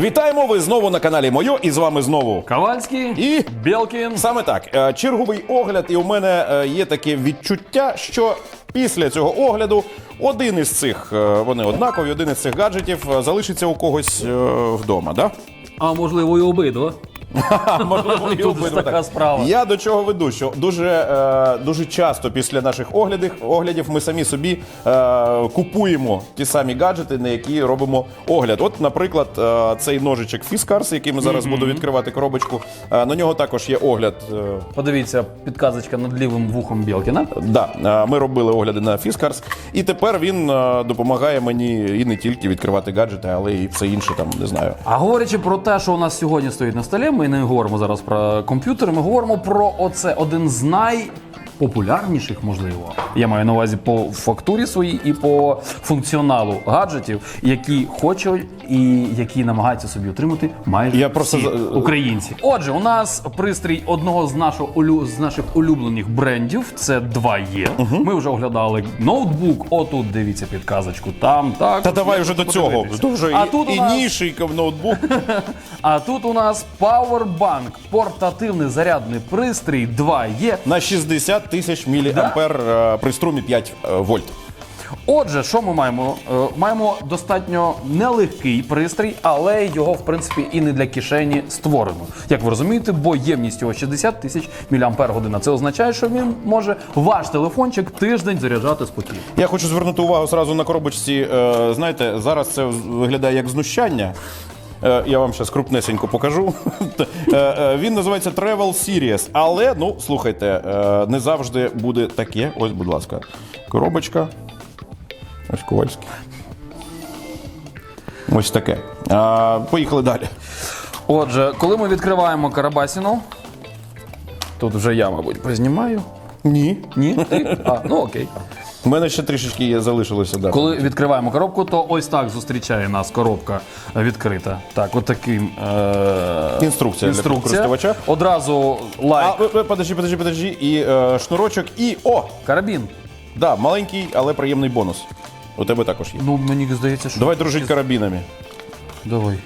Вітаємо! Ви знову на каналі Мойо, і з вами знову. Ковальський І Белкін. саме так, е, черговий огляд, і у мене е, є таке відчуття, що після цього огляду один із цих, е, вони однакові, один із цих гаджетів залишиться у когось вдома, да? А можливо, і обидва. Можливо, і Тут обидва така так. справа. Я до чого веду, що дуже, е, дуже часто після наших оглядів, оглядів ми самі собі е, купуємо ті самі гаджети, на які робимо огляд. От, наприклад, е, цей ножичок Fiskars, який ми зараз буду відкривати коробочку. е, на нього також є огляд. е, Подивіться, підказочка над лівим вухом Белкіна. Да, е, ми робили огляди на Fiskars, і тепер він е, допомагає мені і не тільки відкривати гаджети, але і все інше там не знаю. А говорячи про те, що у нас сьогодні стоїть на столі, ми не говоримо зараз про комп'ютери, ми говоримо про оце один з найпопулярніших, можливо. Я маю на увазі по фактурі своїй і по функціоналу гаджетів, які хочуть і які намагаються собі отримати майже Я всі українці. Отже, у нас пристрій одного з нашого з наших улюблених брендів. Це 2Є. Ми вже оглядали ноутбук. Отут дивіться підказочку. Там так. Та давай вже до цього. Вже а і, тут і нас ніший ноутбук. а тут у нас Powerbank, портативний зарядний пристрій 2Є. на 60 тисяч міліампер е, при струмі 5 е, вольт. Отже, що ми маємо? Е, Маємо достатньо нелегкий пристрій, але його, в принципі, і не для кишені створено. Як ви розумієте, бо ємність його 60 тисяч мАч. Це означає, що він може ваш телефончик тиждень заряджати спокійно. Я хочу звернути увагу зразу на коробочці. е, Знаєте, зараз це виглядає як знущання. Е, Я вам зараз крупнесенько покажу. Е, е, Він називається Travel Series. Але, ну, слухайте, не завжди буде таке. Ось, будь ласка, коробочка. Ось Ковальський. Ось таке. Поїхали далі. Отже, коли ми відкриваємо Карабасіну, тут вже я, мабуть, познімаю. Ні. Ні? Ти? А, ну окей. У мене ще трішечки є, залишилося. Да. Коли відкриваємо коробку, то ось так зустрічає нас коробка відкрита. Так, от таким е... Інструкція для користувача. Одразу лайк. ви- ви, подожди, подожди, подожди. І е, шнурочок, і о! Карабін. Да, маленький, але приємний бонус. У тебе також є. Ну, мені здається, що. Давай дружить карабінами. Давай.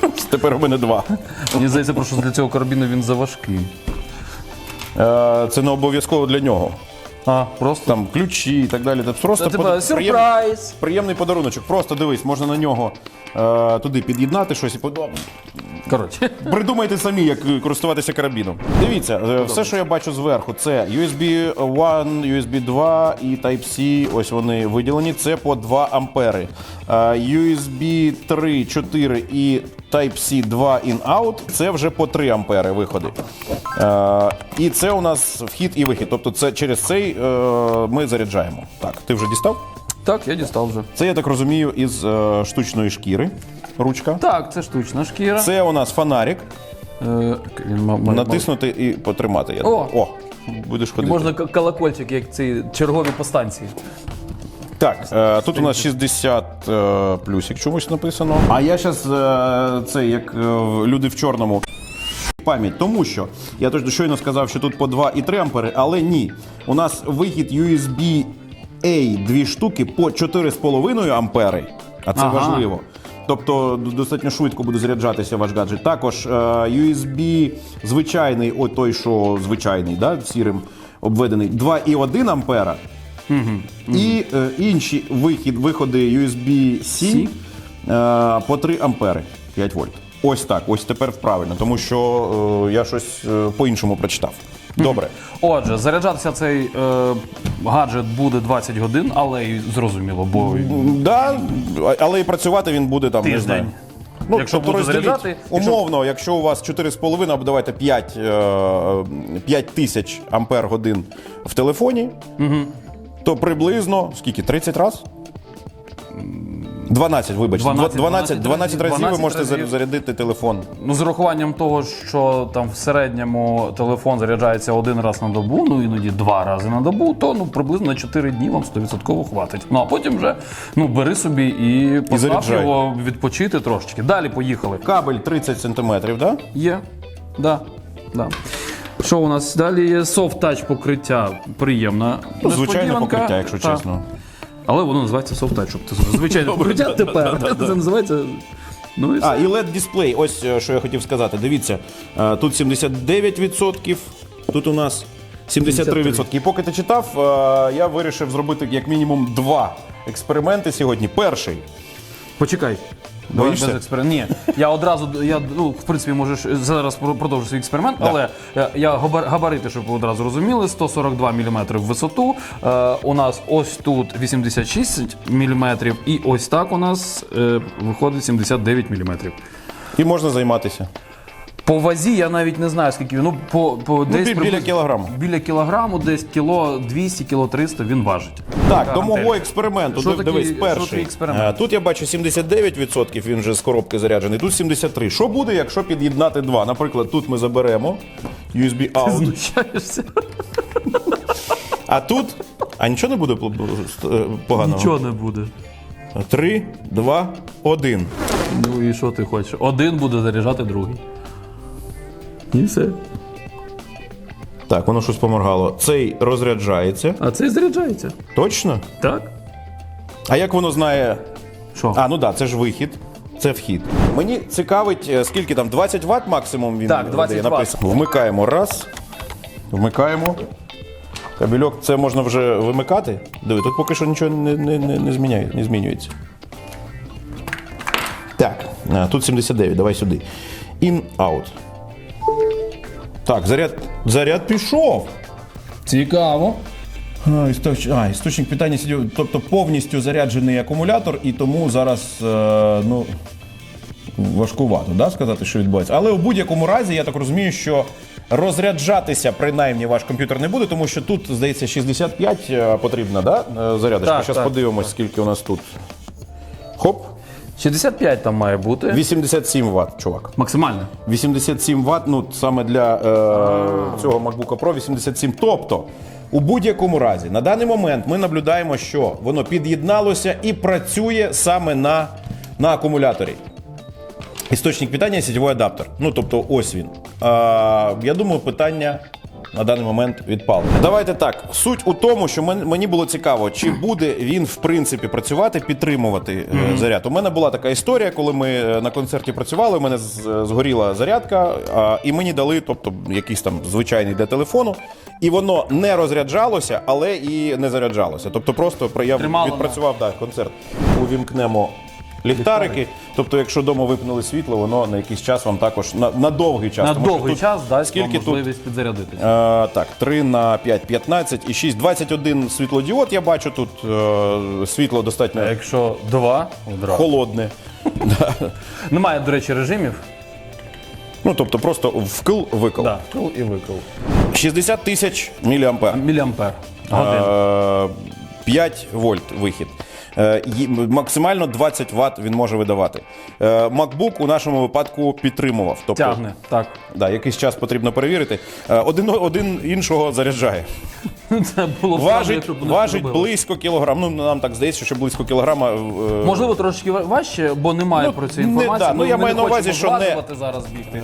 Тепер у мене два. Мені здається, просто що для цього карабіну він заважкий. Е, це не обов'язково для нього. А, просто. Там ключі і так далі. Це просто Це типа под- сюрприз. приємний подаруночок. Просто дивись, можна на нього е, туди під'єднати щось і подо- Коротше. Придумайте самі, як е, користуватися карабіном. Дивіться, е, все, що я бачу зверху, це USB 1, USB 2 і Type-C. Ось вони виділені. Це по 2 ампери. Е, USB 3, 4 і Type-C 2 in-out. Це вже по 3 ампери виходи. Е, і це у нас вхід і вихід. Тобто, це через цей е, ми заряджаємо. Так, ти вже дістав? Так, я дістав вже. Це я так розумію із е, штучної шкіри. Ручка. Так, це штучна шкіра. Це у нас фонарик. Е, Натиснути і потримати. Я О! О! Будеш І ходити. можна к- колокольчик, як ці чергові по станції. Так, е, тут у нас 60 е, плюсик чомусь написано. А я зараз е, це як е, люди в чорному. Пам'ять, тому що я точно щойно сказав, що тут по 2 і 3 ампери, але ні. У нас вихід USB A дві штуки по 4,5 ампери, а це Ага. важливо. Тобто достатньо швидко буде заряджатися ваш гаджет. Також е, USB звичайний, о той, що звичайний, да, сірим обведений, 2,1 ампера. І е, інші вихід, виходи USB-C е, по 3 ампери 5 вольт. Ось так, ось тепер правильно, тому що е, я щось е, по-іншому прочитав. Добре. Отже, заряджатися цей е, гаджет буде 20 годин, але й зрозуміло, бо Да, але і працювати він буде там, не Тиждень. знаю. Ну, Якщо тобто буде розділіть, заряджати, якщо- умовно, якщо у вас 4,5 або давайте 5, е, 5 тисяч ампер годин в телефоні, то приблизно скільки? 30 разів? 12, вибачте. 12, 12, 12 разів ви можете разів. зарядити телефон. ну з урахуванням того, що там в середньому телефон заряджається один раз на добу, ну іноді два рази на добу, то ну приблизно на 4 дні вам 100% хватить. Ну а потім вже ну бери собі і постав заряджай. його відпочити трошечки. Далі поїхали. Кабель 30 сантиметрів, да? Є. Да. Да. Що у нас далі є? Soft touch покриття. Приємна. Ну, звичайне несподіванка. покриття, якщо Та. чесно. Але воно називається ти зрозумів. Звичайно, тепер. Це називається. Ну і А, все. і LED дисплей. Ось е, що я хотів сказати. Дивіться, е, тут 79%, тут у нас 73%. І поки ти читав, е, я вирішив зробити як мінімум два експерименти сьогодні. Перший. Почекай. Боїшся? без експерименту. Ні, я одразу, я, ну, в принципі, можеш зараз про- продовжу свій експеримент, але е, я габар- габарити, щоб ви одразу розуміли, 142 мм в висоту. Е, у нас ось тут 86 мм, і ось так у нас е, виходить 79 мм. І можна займатися. По вазі я навіть не знаю, скільки він. Ну, по, по десь бі- біля приблизно- кілограму. Біля кілограму, десь кіло 200, кіло 300 він важить. Так, до мого експерименту. Що Див- такий- Дивись, що перший. твій експеримент? Е, Тут я бачу 79%, він вже з коробки заряджений, тут 73%. Що буде, якщо під'єднати два? Наприклад, тут ми заберемо USB out, Знущаєшся? а тут. А нічого не буде пл- е, поганого? Нічого не буде. Три, два, один. Ну і що ти хочеш? Один буде заряджати другий. І все. Так, воно щось поморгало. Цей розряджається. А це заряджається. Точно? Так? А як воно знає. Що? А, ну так, да, це ж вихід. Це вхід. Мені цікавить, е, скільки там 20 Вт максимум він Так, 20 видає, Вт. написано. Вмикаємо раз. Вмикаємо. Кабельок, це можна вже вимикати. Диви, тут поки що нічого не, не, не, не, зміняє, не змінюється. Так, а, тут 79, давай сюди. In, out. Так, заряд, заряд пішов. Цікаво. А, істоч... а, істочник питання сидів, тобто повністю заряджений акумулятор, і тому зараз е, ну, важкувато да, сказати, що відбувається. Але у будь-якому разі, я так розумію, що розряджатися принаймні ваш комп'ютер не буде, тому що тут, здається, 65 е, потрібна да, е, зарядочка. Так, Зараз так, подивимось, скільки у нас тут. Хоп, 65 там має бути. 87 Вт, чувак. Максимально. 87 Вт, ну саме для е, цього MacBook Pro 87. Тобто, у будь-якому разі, на даний момент ми наблюдаємо, що воно під'єдналося і працює саме на, на акумуляторі. Істочник питання сітєвий адаптер. Ну тобто, ось він. А, я думаю, питання. На даний момент відпали. Давайте так. Суть у тому, що мен- мені було цікаво, чи буде він в принципі працювати, підтримувати е, заряд. У мене була така історія, коли ми е, на концерті працювали. У мене згоріла зарядка, а, і мені дали, тобто, якийсь там звичайний для телефону, і воно не розряджалося, але і не заряджалося. Тобто, просто про- я Тримало відпрацював да, концерт. Увімкнемо ліхтарики. Тобто, якщо вдома випнули світло, воно на якийсь час вам також на, на довгий час. На тому що довгий тут час дасть вам скільки тут можливість підзарядитися. Е, так, 3 на 5, 15 і 6, 21 світлодіод я бачу тут. Е, світло достатньо А якщо два, одразу. холодне. Немає, до речі, режимів. Ну, тобто просто вкл-викл. Да. Кл і викл. 60 тисяч міліампер. Міліампер. Годин. Е, 5 вольт вихід. Е, Максимально 20 Вт він може видавати. Е, MacBook у нашому випадку підтримував. Тобто, Тягне. Так. Да, якийсь час потрібно перевірити. Е, Один, один іншого заряджає. Це було б правда, Важить, якщо важить близько кілограм. Ну, нам так здається, що близько кілограма. Можливо, трошки важче, бо немає Ну, про цю не- да, ну, я маю не на увазі, що не- зараз бігти.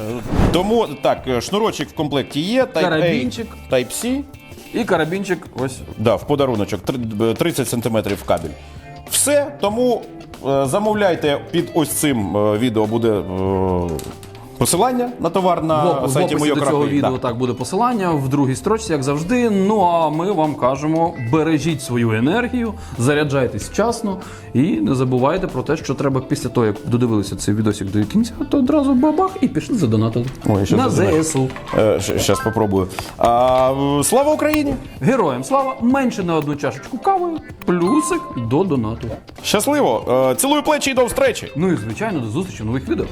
Тому так, шнурочок в комплекті є, Type Карабінчик. A, Type-C, І карабінчик ось. да, в подаруночок, 30 см кабель. Все, тому е, замовляйте під ось цим е, відео буде е, посилання на товар на В, в сайті описі до цього відео так буде посилання в другій строчці, як завжди. Ну а ми вам кажемо: бережіть свою енергію, заряджайтесь вчасно і не забувайте про те, що треба після того, як додивилися цей відосик до кінця, то одразу бабах і пішли задонатили Ой, на. ЗСУ. Зараз спробую. А, е, слава Україні! Героям слава! Менше на одну чашечку кави, плюсик до донату. Щасливо! Е, Цілую плечі і до встречі! Ну і звичайно, до зустрічі в нових відео.